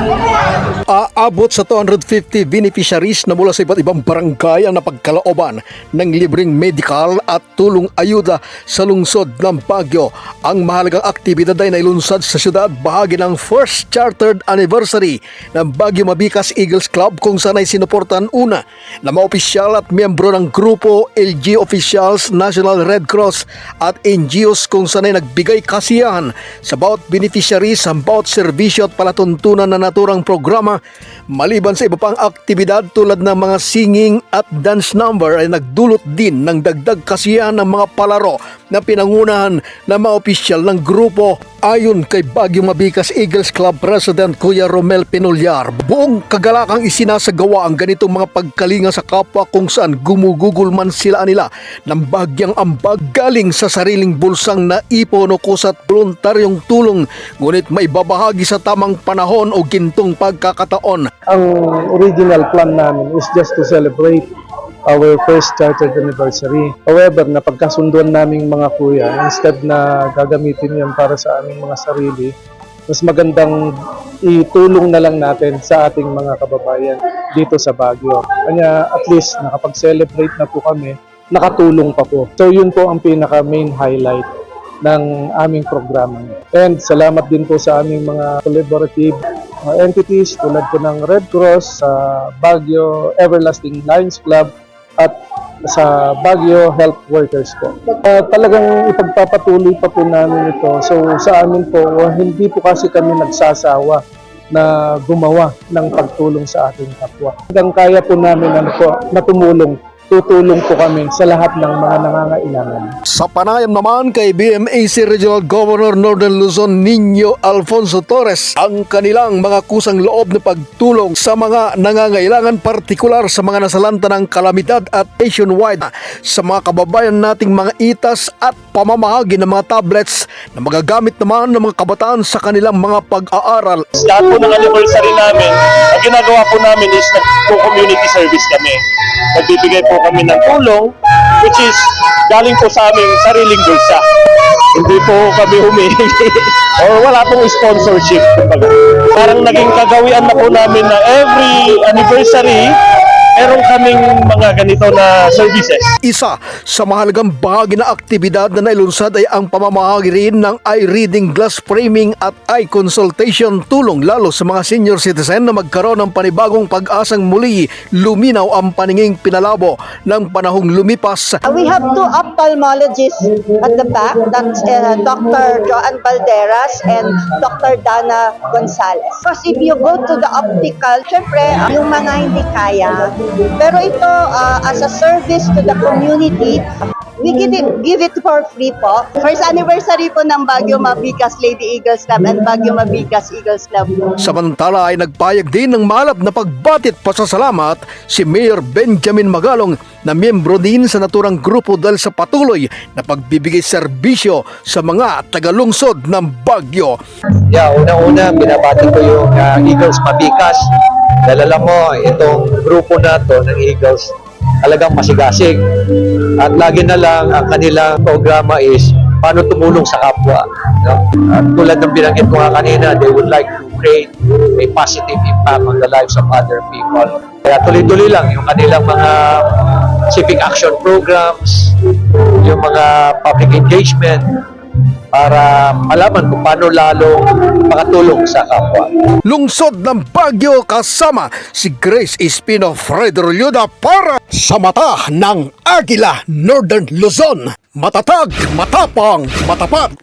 네. Aabot sa 250 beneficiaries na mula sa iba't ibang barangay ang napagkalooban ng libreng medical at tulong ayuda sa lungsod ng Baguio. Ang mahalagang aktibidad ay nailunsad sa syudad bahagi ng first chartered anniversary ng Baguio Mabikas Eagles Club kung saan ay sinuportan una na mga opisyal at miyembro ng grupo LG Officials, National Red Cross at NGOs kung saan ay nagbigay kasiyahan sa bawat beneficiaries sa bawat serbisyo at palatuntunan na naturang programa maliban sa iba pang aktibidad tulad ng mga singing at dance number ay nagdulot din ng dagdag kasiyahan ng mga palaro na pinangunahan ng mga opisyal ng grupo ayon kay Baguio Mabikas Eagles Club President Kuya Romel Pinolyar. Buong kagalakang isinasagawa ang ganitong mga pagkalinga sa kapwa kung saan gumugugol man sila nila ng bagyang ambag galing sa sariling bulsang na ipon o kusat voluntaryong tulong ngunit may babahagi sa tamang panahon o gintong pagkakataon Ang original plan namin is just to celebrate our first chartered anniversary. However, napagkasunduan naming mga kuya, instead na gagamitin yan para sa aming mga sarili, mas magandang itulong na lang natin sa ating mga kababayan dito sa Baguio. Kanya at least nakapag-celebrate na po kami, nakatulong pa po. So yun po ang pinaka main highlight ng aming programa. And salamat din po sa aming mga collaborative entities tulad po ng Red Cross, sa Baguio Everlasting Lions Club at sa Baguio Health Workers po. Uh, talagang ipagpapatuloy pa po namin ito. So sa amin po, hindi po kasi kami nagsasawa na gumawa ng pagtulong sa ating kapwa. Hanggang kaya po namin ano po, na tumulong, tutulong po kami sa lahat ng mga nangangailangan. Sa panayam naman kay BMAC Regional Governor Northern Luzon Nino Alfonso Torres ang kanilang mga kusang loob na pagtulong sa mga nangangailangan partikular sa mga nasalanta ng kalamidad at nationwide sa mga kababayan nating mga itas at pamamahagi ng mga tablets na magagamit naman ng mga kabataan sa kanilang mga pag-aaral. lahat po ng anniversary namin, ang ginagawa po namin is nag-community service kami. Nagbibigay po kami ng tulong, which is galing po sa aming sariling bulsa. Hindi po kami humihingi or wala pong sponsorship. Parang naging kagawian na po namin na every anniversary, meron kaming mga ganito na services. Isa sa mahalagang bahagi na aktibidad na nailunsad ay ang pamamahagi rin ng eye reading glass framing at eye consultation tulong lalo sa mga senior citizen na magkaroon ng panibagong pag-asang muli luminaw ang paninging pinalabo ng panahong lumipas. Uh, We have two ophthalmologists at the back. That's uh, Dr. Joan Valderas and Dr. Dana Gonzalez. Because if you go to the optical, syempre, uh, yung mga hindi kaya. Pero ito, uh, as a service to the community, we give it, give it for free po. First anniversary po ng Baguio Mabigas Lady Eagles Club and Baguio Mabigas Eagles Club. Samantala ay nagpayag din ng malap na pagbatit pasasalamat si Mayor Benjamin Magalong na miyembro din sa naturang grupo dahil sa patuloy na pagbibigay serbisyo sa mga tagalungsod ng Bagyo. Yeah, una-una, binabati ko yung uh, Eagles Mabikas. Dahil alam mo, itong grupo na to ng Eagles, talagang masigasig. At lagi na lang, ang kanilang programa is paano tumulong sa kapwa. No? At tulad ng binanggit ko nga kanina, they would like to create a positive impact on the lives of other people. Kaya tuloy-tuloy lang yung kanilang mga civic action programs, yung mga public engagement, para malaman kung paano lalo makatulong sa kapwa. Lungsod ng Bagyo kasama si Grace Espino Fredro Lyuda para sa mata ng Agila Northern Luzon. Matatag, matapang, matapat.